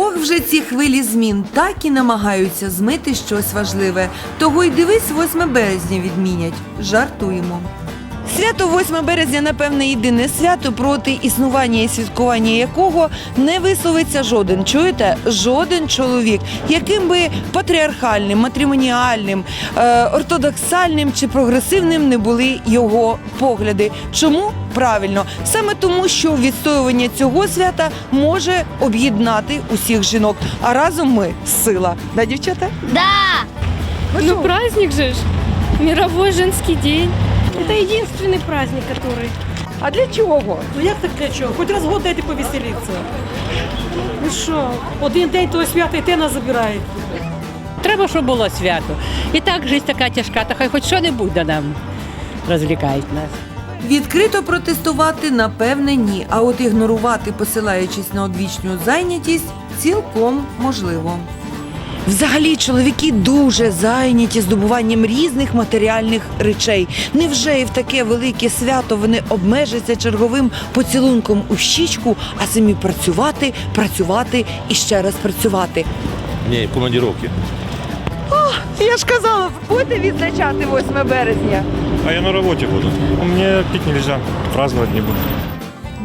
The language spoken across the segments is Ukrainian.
Ох, вже ці хвилі змін так і намагаються змити щось важливе. Того й дивись, 8 березня відмінять. Жартуємо. Свято 8 березня, напевне, єдине свято, проти існування і святкування якого не висловиться жоден. Чуєте? Жоден чоловік, яким би патріархальним, матримоніальним, е, ортодоксальним чи прогресивним не були його погляди. Чому? Правильно, саме тому, що відстоювання цього свята може об'єднати усіх жінок. А разом ми сила. Да, дівчата? Да! Ну праздник же ж. Мировой женский день Это единственный праздник, который... А для чого? Ну як так для чого? Хоч раз в год дайте повеселитися. Ну що, один день того свята і те нас забирають. Треба, щоб було свято. І так життя така тяжка, та хай хоч що-небудь да нам розвлікають нас. Відкрито протестувати, напевне, ні. А от ігнорувати, посилаючись на одвічну зайнятість, цілком можливо. Взагалі, чоловіки дуже зайняті здобуванням різних матеріальних речей. Невже і в таке велике свято вони обмежаться черговим поцілунком у щічку, а самі працювати, працювати і ще раз працювати? Ні, командировки. Я ж казала, будете відзначати 8 березня. А я на роботі буду. Мені пити не можна, праздновать не буду.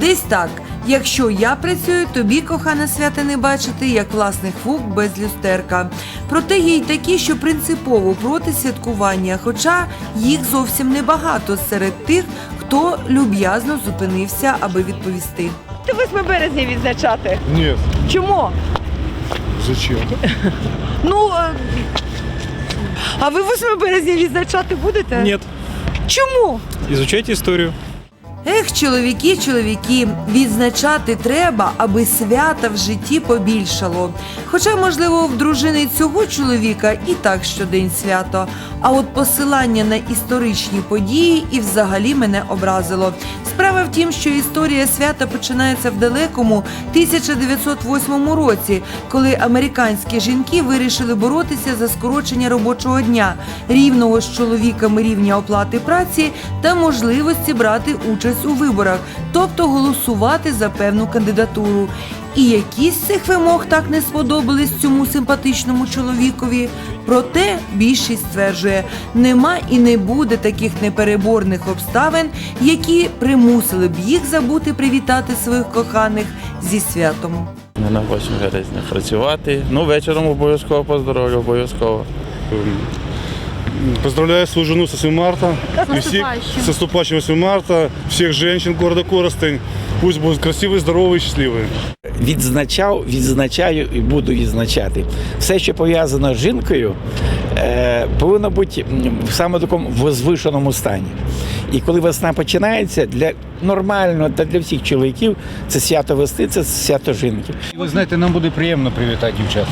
Десь так. Якщо я працюю, тобі, кохана свята, не бачити, як власних фук без люстерка. Проте є й такі, що принципово проти святкування, хоча їх зовсім небагато серед тих, хто люб'язно зупинився, аби відповісти. Ти 8 березня відзначати. Ні. Чому? Зачем? Ну. е, А ви 8 березня відзначати будете? Ні. Чому? Изучайте історію. Ех, чоловіки, чоловіки, відзначати треба, аби свята в житті побільшало. Хоча, можливо, в дружини цього чоловіка і так щодень свято. А от посилання на історичні події і взагалі мене образило. Справа в тім, що історія свята починається в далекому 1908 році, коли американські жінки вирішили боротися за скорочення робочого дня, рівного з чоловіками рівня оплати праці та можливості брати участь у виборах, тобто голосувати за певну кандидатуру. І якісь з цих вимог так не сподобались цьому симпатичному чоловікові. Проте більшість стверджує, нема і не буде таких непереборних обставин, які примусили б їх забути привітати своїх коханих зі святом. На 8 березня працювати. Ну, вечором обов'язково поздоровлю, обов'язково. Поздравляю свою жену с 8 марта. И всех, с наступающим 8 марта. Всех женщин города Коростень. Пусть будут красивые, здоровые и счастливые. відзначав, відзначаю і буду відзначати. Все, що пов'язано з жінкою, е, повинно бути м, в саме такому возвишеному стані. І коли весна починається, для нормального та для всіх чоловіків це свято весни, це свято жінки. І Ви знаєте, нам буде приємно привітати дівчат.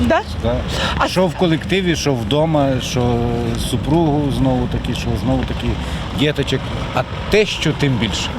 Да? Да. Що в колективі, що вдома, що супругу знову таки, що знову таки діточок. А те, що тим більше.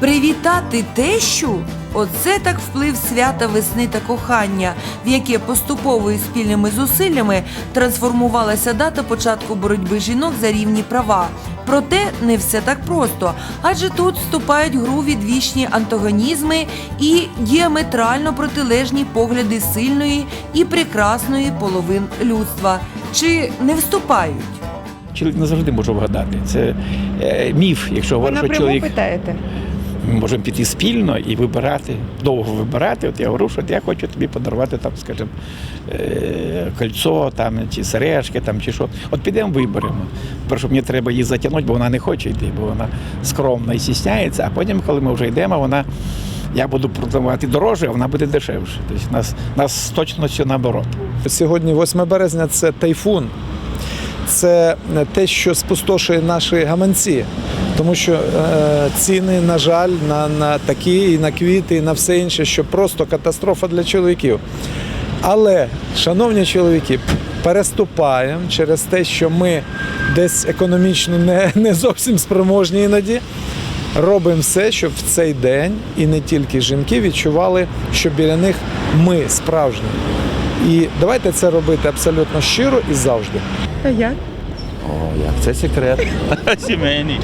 Привітати тещу оце так вплив свята весни та кохання, в яке поступово і спільними зусиллями трансформувалася дата початку боротьби жінок за рівні права. Проте не все так просто, адже тут вступають в гру відвічні антагонізми і діаметрально протилежні погляди сильної і прекрасної половин людства. Чи не вступають? Чоловік не завжди може вгадати. Це е, міф, якщо говорить, що чоловік питаєте? Ми можемо піти спільно і вибирати, довго вибирати. От я говорю, що я хочу тобі подарувати там, скажімо, е, кольцо там, чи сережки, там, чи що. От підемо виберемо. Перше, мені треба її затягнути, бо вона не хоче йти, бо вона скромна і стісняється, а потім, коли ми вже йдемо, вона. Я буду продавати дорожче, а вона буде дешевше. Тобто нас, нас точно все наоборот. Сьогодні 8 березня це тайфун. Це те, що спустошує наші гаманці. Тому що е, ціни, на жаль, на, на такі, і на квіти, і на все інше, що просто катастрофа для чоловіків. Але, шановні чоловіки, переступаємо через те, що ми десь економічно не, не зовсім спроможні іноді. Робимо все, щоб в цей день і не тільки жінки відчували, що біля них ми справжні. І давайте це робити абсолютно щиро і завжди. О, як це секрет. Сімейний.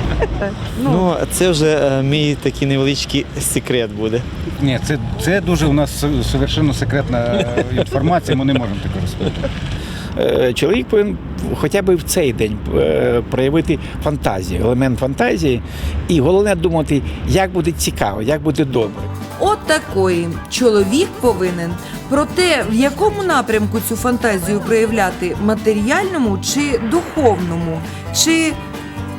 Ну, це вже е, мій такий невеличкий секрет буде. Ні, це, це дуже у нас совершенно секретна е, інформація, ми не можемо таке розповідати. Е, Чоловік повинен хоча б в цей день е, проявити фантазію, елемент фантазії, і головне думати, як буде цікаво, як буде добре. От такої чоловік повинен. Про те, в якому напрямку цю фантазію проявляти матеріальному чи духовному? Чи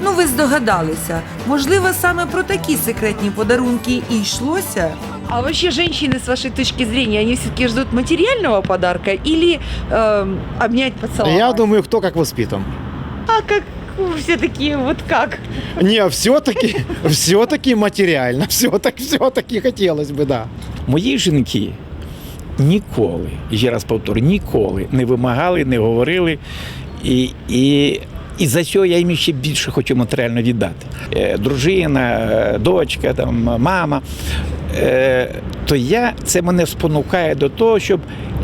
ну ви здогадалися? Можливо, саме про такі секретні подарунки і йшлося? А вообще женщины, с вашей точки зрения, они все-таки ждут материального подарка или э, обнять, поцеловать? Я думаю, кто как воспитан. А как все такие, вот как? Не, все-таки, все-таки материально, все-таки, все-таки хотелось бы, да. Мої жінки ніколи, і ще раз повторю, ніколи не вимагали, не говорили. І, і, і за цього я їм ще більше хочу матеріально віддати. Е, дружина, е, дочка, там, мама. Е, то я, це мене спонукає до того, щоб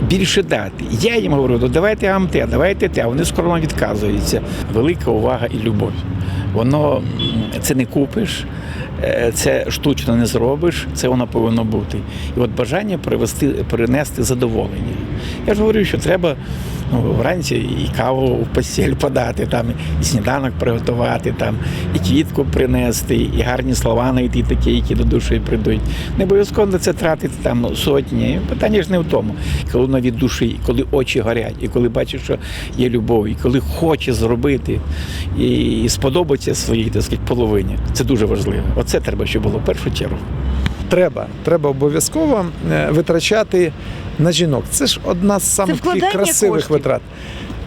більше дати. Я їм говорю, ну давайте вам те, давайте те, а вони скромно відказуються. Велика увага і любов. Воно це не купиш, це штучно не зробиш, це воно повинно бути. І от бажання привести, принести задоволення. Я ж говорю, що треба ну, вранці і каву в постіль подати, там, і сніданок приготувати, там, і квітку принести, і гарні слова знайти такі, які до душі прийдуть. Не обов'язково на це тратити там ну, сотні. Питання ж не в тому. Коли від душі, коли очі горять, і коли бачиш, що є любов, і коли хоче зробити і, сподобаться своїй так сказати, половині. Це дуже важливо. Оце треба, щоб було в першу чергу. Треба, треба обов'язково е, витрачати на жінок. Це ж одна з самих красивих коштів. витрат.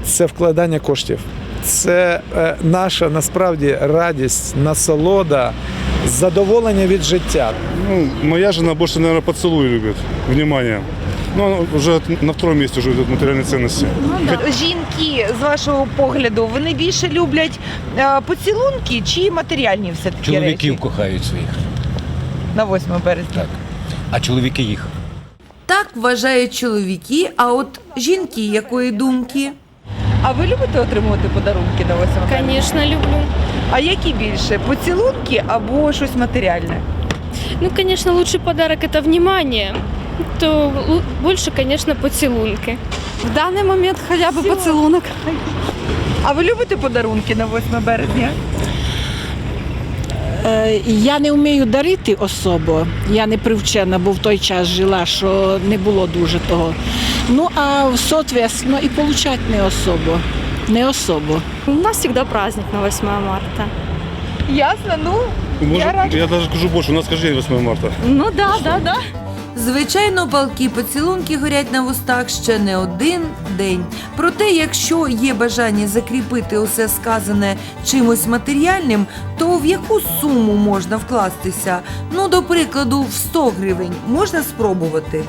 Це вкладання коштів. Це е, наша насправді радість, насолода, задоволення від життя. Ну, моя жена больше, наверное, поцелуй любит, внимание. Ну, уже на втором месте уже идут материальные ценности. Жінки, з вашого погляду, вони більше люблять е, поцілунки чи матеріальні все-таки Чоловіків кохають своїх, на 8 березня? так. А чоловіки їх. Так вважають чоловіки, а от жінки якої думки? А ви любите отримувати подарунки на 8 Конечно, люблю. А які більше? Поцілунки або щось матеріальне? Ну, конечно, лучший подарок это внимание. То больше, конечно, поцелунки. В даний момент хоча б поцілунок. А ви любите подарунки на 8 березня? Е, Я не вмію дарити особу, Я не привчена, бо в той час жила, що не було дуже того. Ну а соответственно і получать не особо. Не особо. У нас завжди праздник на 8 марта. Ясно, ну Может, рада. я даже скажу больше, у нас каждый день 8 марта. Ну да, да, да. Звичайно, палки поцілунки горять на вустах ще не один день. Проте, якщо є бажання закріпити усе сказане чимось матеріальним, то в яку суму можна вкластися? Ну, до прикладу, в 100 гривень можна спробувати.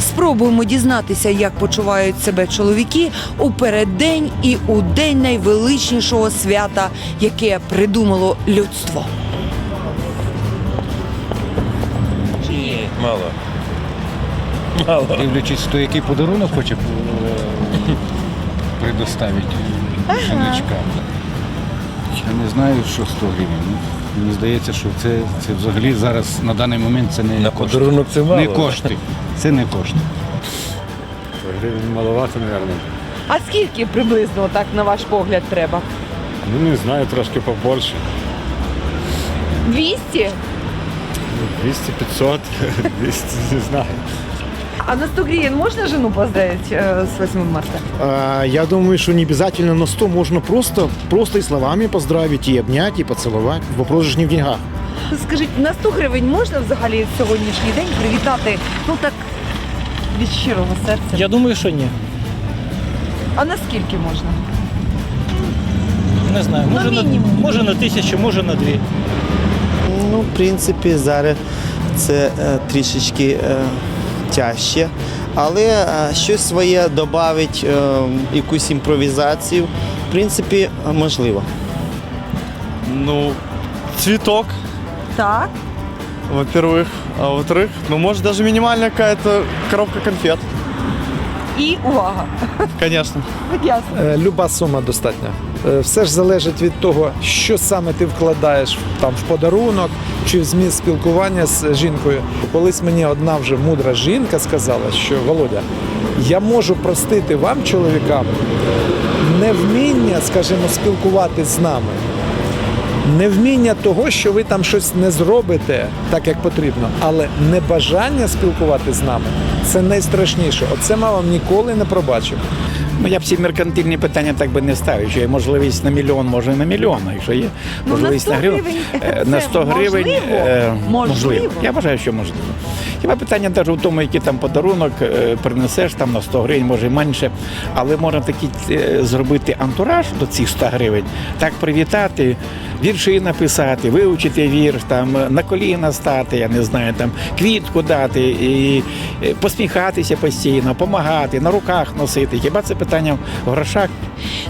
Спробуємо дізнатися, як почувають себе чоловіки у переддень і у день найвеличнішого свята, яке придумало людство. Ні, мало. Мало. Дивлячись, хто який подарунок хоче е, предоставити жіночкам. Я не знаю, що 100 гривень. Ну, Мені здається, що це, це взагалі зараз на даний момент це не На кошти. подарунок це мало. Не кошти. Це не кошти. Гривень маловато, мабуть. А скільки приблизно так на ваш погляд треба? Ну не знаю, трошки побольше. 200? 200, 500, 200, не знаю. А на 100 гривен можно жену поздравить э, с 8 марта? А, Я думаю, что не обязательно на 100, можно просто, просто и словами поздравить, и обнять, и поцеловать. Вопрос же не в деньгах. Скажіть, на 100 гривень можна взагалі сьогоднішній день привітати, ну так, від щирого серця? Я думаю, що ні. А на скільки можна? Не знаю. Ну, Може, на, мінімум. може на тисячу, може на дві. Ну, в принципі, зараз це е, трішечки е, тяжче. Але е, щось своє додати, е, якусь імпровізацію, в принципі, можливо. Ну, цветок, Так. во-первых. А во-вторых, ну, может, даже минимальная какая-то коробка конфет. І увага. Конечно. Ясно. Е, Люба сума достатня. Е, Все ж залежить від того, що саме ти вкладаєш там в подарунок чи в зміст спілкування з жінкою. Колись мені одна вже мудра жінка сказала, що Володя, я можу простити вам, чоловікам, невміння, скажімо, спілкуватись з нами. Невміння того, що ви там щось не зробите так, як потрібно, але небажання спілкуватися з нами це найстрашніше. Оце вам ніколи не пробачимо. Ну, я б ці меркантильні питання так би не ставив. Що є можливість на мільйон, може на мільйон. А якщо є Ну, можливість на на 100 гривень, гривень е, на це 100 гривень можливо? е, Можливо. Я вважаю, що можливо. Хіба питання теж у тому, який там подарунок е, принесеш там на 100 гривень, може менше, але можна такий е, зробити антураж до цих 100 гривень, так привітати, вірші написати, вивчити вірш, там на коліна стати, я не знаю, там квітку дати і е, посміхатися постійно, допомагати, на руках носити. Хіба це питання в грошах?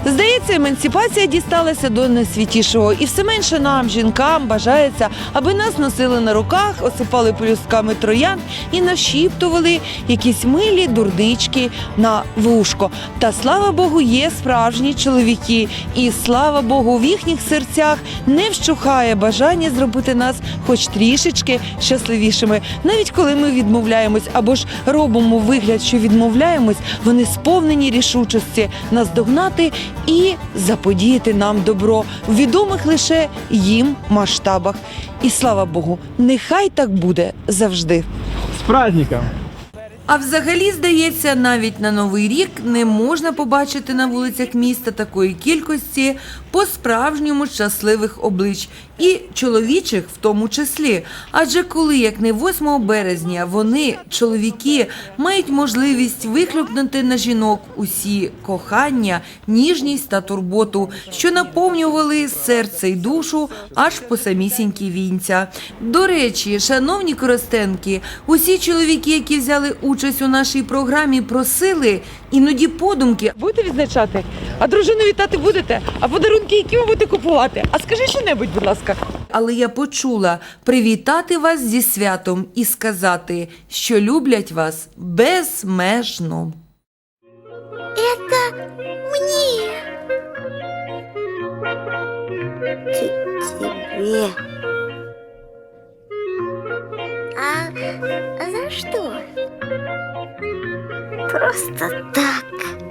Здається, емансипація дісталася до найсвятішого, і все менше нам, жінкам, бажається, аби нас носили на руках, осипали пелюстками троян і нашіптували якісь милі дурнички на вушко. Та слава Богу, є справжні чоловіки, і слава Богу, в їхніх серцях не вщухає бажання зробити нас хоч трішечки щасливішими. Навіть коли ми відмовляємось або ж робимо вигляд, що відмовляємось, вони сповнені рішучості нас догнати і заподіяти нам добро в відомих лише їм масштабах. І слава Богу, нехай так буде завжди. Праздником! А взагалі, здається, навіть на новий рік не можна побачити на вулицях міста такої кількості по-справжньому щасливих облич і чоловічих в тому числі. Адже коли, як не 8 березня, вони, чоловіки, мають можливість викликнути на жінок усі кохання, ніжність та турботу, що наповнювали серце й душу аж по самісінькі вінця. До речі, шановні коростенки, усі чоловіки, які взяли участь у нашій програмі, просили іноді подумки. Будете відзначати? А дружину вітати будете? А подарунки, які ви будете купувати? А скажи що-небудь, будь ласка. Але я почула привітати вас зі святом і сказати, що люблять вас безмежно. Это мне. тебе. А за что? Просто так.